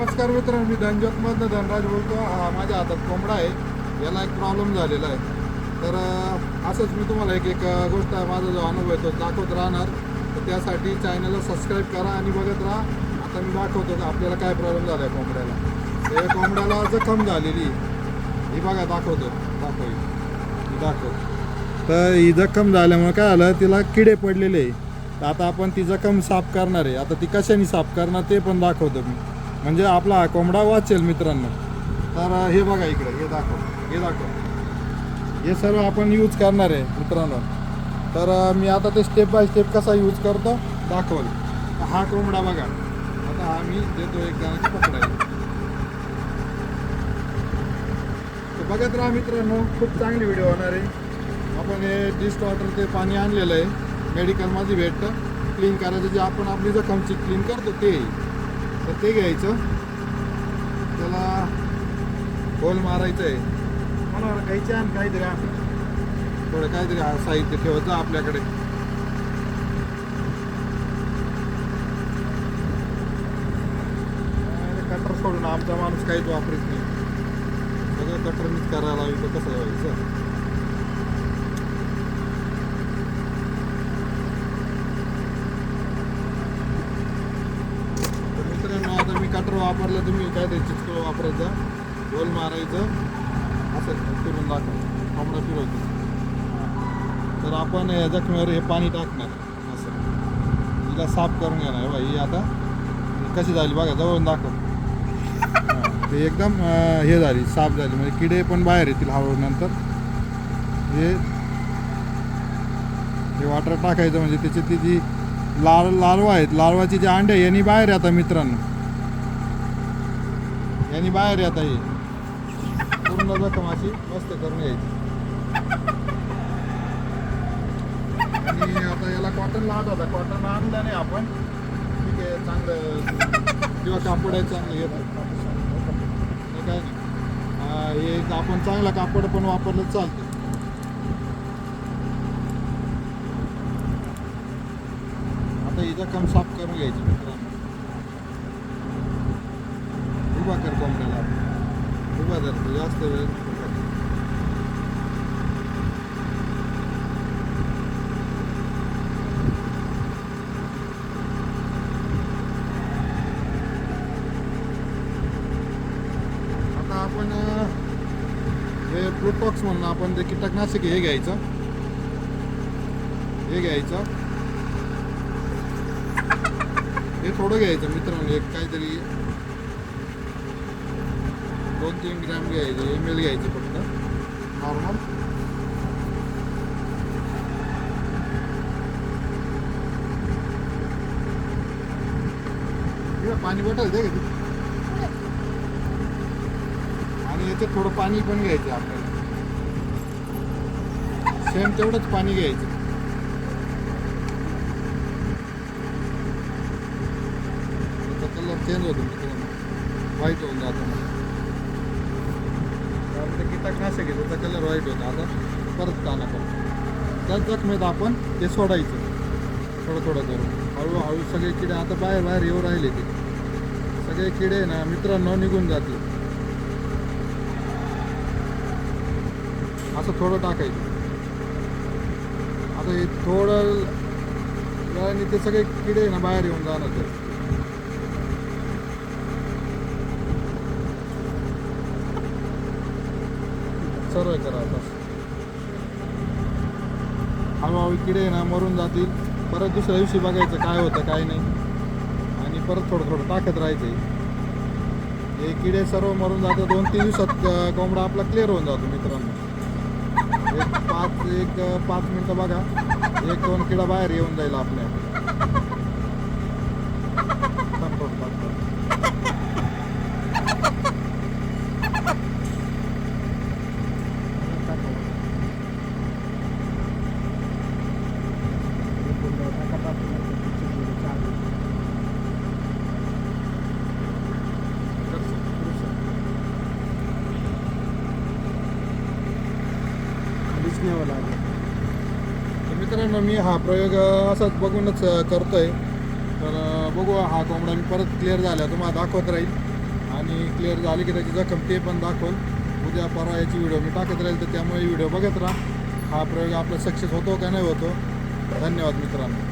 नमस्कार मित्रांनो मी धनजोतमधनं धनराज बोलतो. हा माझ्या हातात कोंबडा आहे. याला एक प्रॉब्लेम झालेला आहे. तर असंच मी तुम्हाला एक एक गोष्ट आहे माझा जो अनुभव आहे तो दाखवत राहणार. तर त्यासाठी चॅनलला सबस्क्राईब करा आणि बघत राहा. आता मी दाखवतो की आपल्याला काय प्रॉब्लेम झाला आहे कोंबड्याला हे कोंबड्याला जखम झालेली ही बघा दाखवतो. दाखव ही. दाखव. तर ही जखम झाल्यामुळे काय झालं तिला किडे पडलेले आहे. आता आपण ती जखम साफ करणार आहे. आता ती कशाने साफ करणार ते पण दाखवतो मी. म्हणजे आपला हा कोंबडा वाचेल मित्रांनो. तर हे बघा इकडे हे दाखव हे दाखव. हे सर्व आपण यूज करणार आहे मित्रांनो. तर मी आता ते स्टेप बाय स्टेप कसा यूज करतो दाखवल. हा कोंबडा बघा. आता हा मी देतो एक जणांची पकडायला. तर बघत राहा मित्रांनो खूप चांगली व्हिडिओ होणार आहे. आपण हे डिस्ट वॉटर ते पाणी आणलेलं आहे. मेडिकलमध्ये भेटतं. क्लीन करायचं जे आपण आपली जखमची क्लीन करतो ते. तर ते घ्यायचं. त्याला होल मारायचं आहे मला घ्यायचं आणि काहीतरी. थोडं काहीतरी साहित्य ठेवत जा आपल्याकडे कटर सोडून आमचा माणूस काहीच वापरत नाही. सगळं कटरनीच करायला लावायचं कसं व्हायचं तर मित्रांनो मोटर वापरलं तुम्ही काय ते चिचकळ वापरायचं गोल मारायचं असं फिरून दाखव कोंबडा फिरवतो. तर आपण या जखमेवर हे पाणी टाकणार असं. हिला साफ करून घेणार बा ही आता कशी झाली बघा जवळून दाखव. ते एकदम हे झाली साफ झाली म्हणजे किडे पण बाहेर येतील हळूनंतर हे हे वाटर टाकायचं म्हणजे त्याची ती जी लाल लालवा आहेत लालवाची जी अंडे आहे, यांनी बाहेर आता मित्रांनो. यांनी बाहेर येता हे पूर्ण जखम अशी मस्त करून यायची. आणि आता याला कॉटन लावत होता कॉटन आणलं नाही आपण. ठीक आहे चांगलं. किंवा कापड आहे चांगलं येतं काय हे आपण चांगलं कापड पण वापरलं चालतं आता ही जखम साफ करून घ्यायची मित्रांनो. उभा कर कोंबड्याला. उभा धर जास्त वेळ आता आपण हे प्रोटॉक्स म्हणून आपण ते कीटकनाशक हे घ्यायचं. हे घ्यायचं. हे थोडं घ्यायचं मित्रांनो एक काहीतरी दोन तीन ग्रॅम घ्यायचे एम एल घ्यायचे फक्त. नॉर्मल. पाणी बॉटल दे आणि याच्यात थोडं पाणी पण घ्यायचं आपल्याला. सेम तेवढंच पाणी घ्यायचं. त्याचा कलर चेंज होतो मित्रांनो. व्हाईट होऊन जातो. मग. कीटकनाशक आहे त्याचा कलर व्हाईट होतो. आता परत काना करतो त्याच जखमेत आपण ते सोडायचं. थोडं थोडं करून. हळूहळू सगळे किडे आता बाहेर बाहेर येऊ राहिले ते. सगळे किडे ना मित्रांनो निघून जातील. असं थोडं टाकायचं. आता हे थोडं वेळाने ते सगळे किडे ना बाहेर येऊन जाणार ते सर्व करा हळूहळू किडे ना मरून जातील. परत दुसऱ्या दिवशी बघायचं काय होतं काय नाही. आणि परत थोडं थोडं टाकत राहायचं हे किडे सर्व मरून जातात. दोन तीन दिवसात कोंबडा आपला क्लिअर होऊन जातो मित्रांनो. एक पाच एक पाच मिनटं बघा. एक दोन किडा बाहेर येऊन जाईल आपल्या थांब थोडं, थांब थोडं. न्यावं लागेल तर मित्रांनो मी हा प्रयोग असाच बघूनच करतो करतोय. तर बघू हा कोंबडा मी परत क्लिअर झाला तुम्हाला दाखवत राहील. आणि क्लिअर झाली की त्याची जखम ते पण दाखवल. उद्या परवा याची व्हिडिओ मी टाकत राहील तर त्यामुळे व्हिडिओ बघत राहा. हा प्रयोग आपला सक्सेस होतो का नाही होतो? धन्यवाद मित्रांनो.